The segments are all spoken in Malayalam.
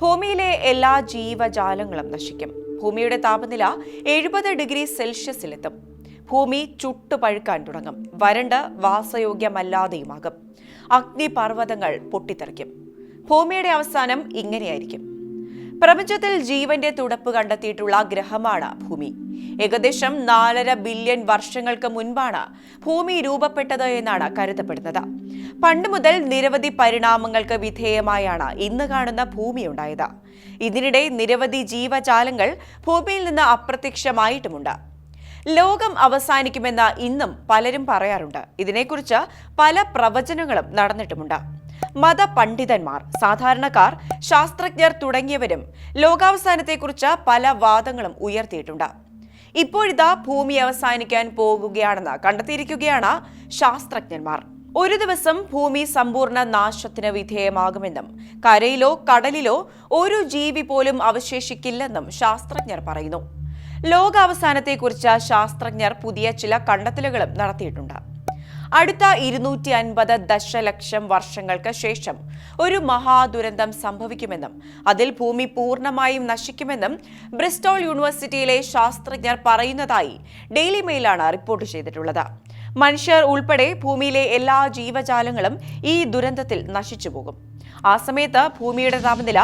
ഭൂമിയിലെ എല്ലാ ജീവജാലങ്ങളും നശിക്കും. ഭൂമിയുടെ താപനില എഴുപത് ഡിഗ്രി സെൽഷ്യസിലെത്തും. ഭൂമി ചുട്ടുപഴുക്കാൻ തുടങ്ങും. വരണ്ട് വാസയോഗ്യമല്ലാതെയുമാകും. അഗ്നിപർവതങ്ങൾ പൊട്ടിത്തെറിക്കും. ഭൂമിയുടെ അവസാനം ഇങ്ങനെയായിരിക്കും. പ്രപഞ്ചത്തിൽ ജീവന്റെ തുടപ്പ് കണ്ടെത്തിയിട്ടുള്ള ഗ്രഹമാണ് ഭൂമി. ഏകദേശം നാലര ബില്യൺ വർഷങ്ങൾക്ക് മുൻപാണ് ഭൂമി രൂപപ്പെട്ടത് എന്നാണ് കരുതപ്പെടുന്നത്. പണ്ട് മുതൽ നിരവധി പരിണാമങ്ങൾക്ക് വിധേയമായാണ് ഇന്ന് കാണുന്ന ഭൂമി ഉണ്ടായത്. ഇതിനിടെ നിരവധി ജീവജാലങ്ങൾ ഭൂമിയിൽ നിന്ന് അപ്രത്യക്ഷമായിട്ടുമുണ്ട്. ലോകം അവസാനിക്കുമെന്ന് ഇന്നും പലരും പറയാറുണ്ട്. ഇതിനെക്കുറിച്ച് പല പ്രവചനങ്ങളും നടന്നിട്ടുമുണ്ട്. മതപണ്ഡിതന്മാർ സാധാരണക്കാർ ശാസ്ത്രജ്ഞർ തുടങ്ങിയവരും ലോകാവസാനത്തെക്കുറിച്ച് പല വാദങ്ങളും ഉയർത്തിയിട്ടുണ്ട്. ഇപ്പോഴിതാ ഭൂമി അവസാനിക്കാൻ പോകുകയാണെന്ന് കണ്ടെത്തിയിരിക്കുകയാണ് ശാസ്ത്രജ്ഞന്മാർ. ഒരു ദിവസം ഭൂമി സമ്പൂർണ നാശത്തിന് വിധേയമാകുമെന്നും കരയിലോ കടലിലോ ഒരു ജീവി പോലും അവശേഷിക്കില്ലെന്നും ശാസ്ത്രജ്ഞർ പറയുന്നു. ലോകാവസാനത്തെക്കുറിച്ച് ശാസ്ത്രജ്ഞർ പുതിയ ചില കണ്ടെത്തലുകളും നടത്തിയിട്ടുണ്ട്. അടുത്ത ഇരുന്നൂറ്റി അൻപത് ദശലക്ഷം വർഷങ്ങൾക്ക് ശേഷം ഒരു മഹാദുരന്തം സംഭവിക്കുമെന്നും അതിൽ ഭൂമി പൂർണമായും നശിക്കുമെന്നും ബ്രിസ്റ്റോൾ യൂണിവേഴ്സിറ്റിയിലെ ശാസ്ത്രജ്ഞർ പറയുന്നതായി ഡെയിലി മെയിലാണ് റിപ്പോർട്ട് ചെയ്തിട്ടുള്ളത്. മനുഷ്യർ ഉൾപ്പെടെ ഭൂമിയിലെ എല്ലാ ജീവജാലങ്ങളും ഈ ദുരന്തത്തിൽ നശിച്ചു പോകും. ആ സമയത്ത് ഭൂമിയുടെ താപനില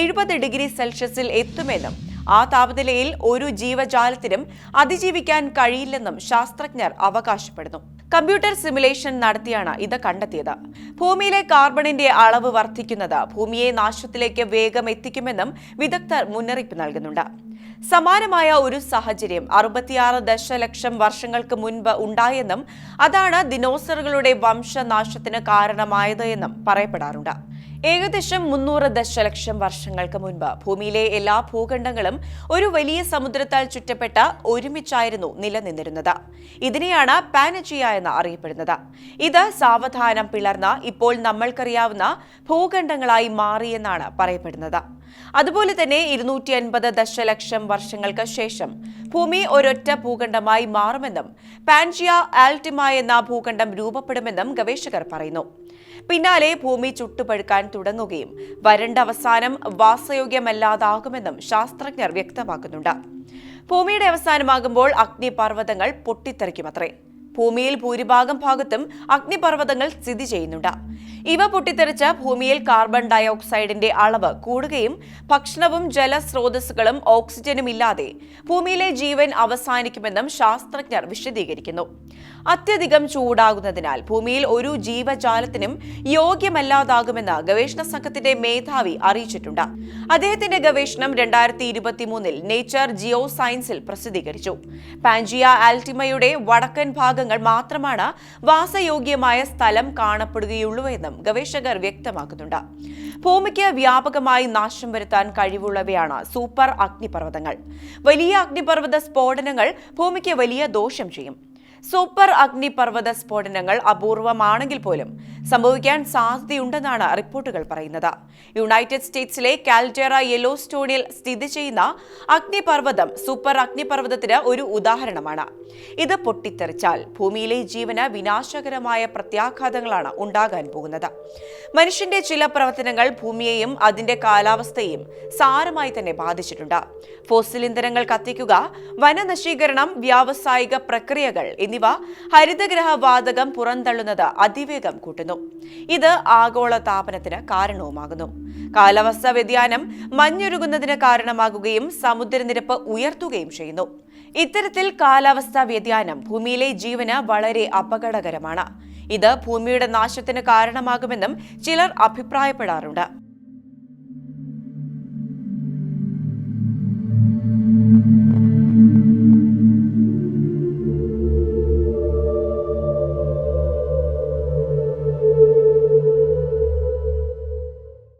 എഴുപത് ഡിഗ്രി സെൽഷ്യസിൽ എത്തുമെന്നും ആ താപനിലയിൽ ഒരു ജീവജാലത്തിനും അതിജീവിക്കാൻ കഴിയില്ലെന്നും ശാസ്ത്രജ്ഞർ അവകാശപ്പെടുന്നു. കമ്പ്യൂട്ടർ സിമുലേഷൻ നടത്തിയാണ് ഇത് കണ്ടെത്തിയത്. ഭൂമിയിലെ കാർബണിന്റെ അളവ് വർദ്ധിക്കുന്നത് ഭൂമിയെ നാശത്തിലേക്ക് വേഗം എത്തിക്കുമെന്നും വിദഗ്ധർ മുന്നറിയിപ്പ് നൽകുന്നുണ്ട്. സമാനമായ ഒരു സാഹചര്യം. അറുപത്തിയാറ് ദശലക്ഷം വർഷങ്ങൾക്ക് മുൻപ് ഉണ്ടായെന്നും അതാണ് ദിനോസറുകളുടെ വംശനാശത്തിന് കാരണമായത് എന്നും പറയപ്പെടാറുണ്ട്. ഏകദേശം മുന്നൂറ് ദശലക്ഷം വർഷങ്ങൾക്ക് മുൻപ് ഭൂമിയിലെ എല്ലാ ഭൂഖണ്ഡങ്ങളും ഒരു വലിയ സമുദ്രത്താൽ ചുറ്റപ്പെട്ട ഒരുമിച്ചായിരുന്നു നിലനിന്നിരുന്നത്. ഇതിനെയാണ് പാനജിയ എന്ന് അറിയപ്പെടുന്നത്. ഇത് സാവധാനം പിളർന്ന ഇപ്പോൾ നമ്മൾക്കറിയാവുന്ന ഭൂഖണ്ഡങ്ങളായി മാറിയെന്നാണ് പറയപ്പെടുന്നത്. അതുപോലെ തന്നെ ഇരുന്നൂറ്റി അൻപത് ദശലക്ഷം വർഷങ്ങൾക്ക് ശേഷം ഭൂമി ഒരൊറ്റ ഭൂഖണ്ഡമായി മാറുമെന്നും പാൻജിയ ആൽറ്റിമ എന്ന ഭൂഖണ്ഡം രൂപപ്പെടുമെന്നും ഗവേഷകർ പറയുന്നു. പിന്നാലെ ഭൂമി ചുട്ടുപഴുക്കാൻ തുടങ്ങുകയും വരണ്ട അവസാനം വാസയോഗ്യമല്ലാതാകുമെന്നും ശാസ്ത്രജ്ഞർ വ്യക്തമാക്കുന്നുണ്ട്. ഭൂമിയുടെ അവസാനമാകുമ്പോൾ അഗ്നിപർവതങ്ങൾ പൊട്ടിത്തെറിക്കുമത്രേ. ഭൂമിയിൽ ഭൂരിഭാഗം ഭാഗത്തും അഗ്നിപർവതങ്ങൾ സ്ഥിതി ചെയ്യുന്നുണ്ട്. ഇവ പൊട്ടിത്തെറിച്ച് ഭൂമിയിൽ കാർബൺ ഡയോക്സൈഡിന്റെ അളവ് കൂടുകയും ഭക്ഷണവും ജലസ്രോതസ്സുകളും ഓക്സിജനും ഇല്ലാതെ ഭൂമിയിലെ ജീവൻ അവസാനിക്കുമെന്നും ശാസ്ത്രജ്ഞർ വിശദീകരിക്കുന്നു. അത്യധികം ചൂടാകുന്നതിനാൽ ഭൂമിയിൽ ഒരു ജീവജാലത്തിനും യോഗ്യമല്ലാതാകുമെന്ന് ഗവേഷണ സംഘത്തിന്റെ മേധാവി അറിയിച്ചിട്ടുണ്ട്. അദ്ദേഹത്തിന്റെ ഗവേഷണം രണ്ടായിരത്തി ഇരുപത്തിമൂന്നിൽ നേച്ചർ ജിയോ സയൻസിൽ പ്രസിദ്ധീകരിച്ചു പാൻജിയ ആൽറ്റിമയുടെ വടക്കൻ ഭാഗങ്ങൾ മാത്രമാണ് വാസയോഗ്യമായ സ്ഥലം കാണപ്പെടുകയുള്ളൂ എന്നും ഗവേഷകർ വ്യക്തമാക്കുന്നുണ്ട്. ഭൂമിക്ക് വ്യാപകമായി നാശം വരുത്താൻ കഴിവുള്ളവയാണ് സൂപ്പർ അഗ്നിപർവതങ്ങൾ. വലിയ അഗ്നിപർവത സ്ഫോടനങ്ങൾ ഭൂമിക്ക് വലിയ ദോഷം ചെയ്യും. സൂപ്പർ അഗ്നിപർവത സ്ഫോടനങ്ങൾ അപൂർവമാണെങ്കിൽ പോലും സംഭവിക്കാൻ സാധ്യതയുണ്ടെന്നാണ് റിപ്പോർട്ടുകൾ പറയുന്നത്. യുണൈറ്റഡ് സ്റ്റേറ്റ്സിലെ കാൽറ്റേറ യെല്ലോ സ്റ്റോണിൽ സ്ഥിതി ചെയ്യുന്ന അഗ്നിപർവതം സൂപ്പർ അഗ്നിപർവതത്തിന് ഒരു ഉദാഹരണമാണ്. ഇത് പൊട്ടിത്തെറിച്ചാൽ ഭൂമിയിലെ ജീവന് വിനാശകരമായ പ്രത്യാഘാതങ്ങളാണ് ഉണ്ടാകാൻ പോകുന്നത്. മനുഷ്യന്റെ ചില പ്രവർത്തനങ്ങൾ ഭൂമിയെയും അതിന്റെ കാലാവസ്ഥയെയും സാരമായി തന്നെ ബാധിച്ചിട്ടുണ്ട്. ഫോസിൽ ഇന്ധനങ്ങൾ കത്തിക്കുക വനനശീകരണം വ്യാവസായിക പ്രക്രിയകൾ എന്നിവ ഹരിതഗ്രഹ വാതകം പുറന്തള്ളുന്നത് അതിവേഗം കൂട്ടുന്നു. ഇത് ആഗോള താപനത്തിന് കാരണവുമാകുന്നു. കാലാവസ്ഥാ വ്യതിയാനം മഞ്ഞുരുകുന്നതിന് കാരണമാകുകയും സമുദ്രനിരപ്പ് ഉയർത്തുകയും ചെയ്യുന്നു. ഇത്തരത്തിൽ കാലാവസ്ഥാ വ്യതിയാനം ഭൂമിയിലെ ജീവന് വളരെ അപകടകരമാണ്. ഇത് ഭൂമിയുടെ നാശത്തിന് കാരണമാകുമെന്നും ചിലർ അഭിപ്രായപ്പെടാറുണ്ട്.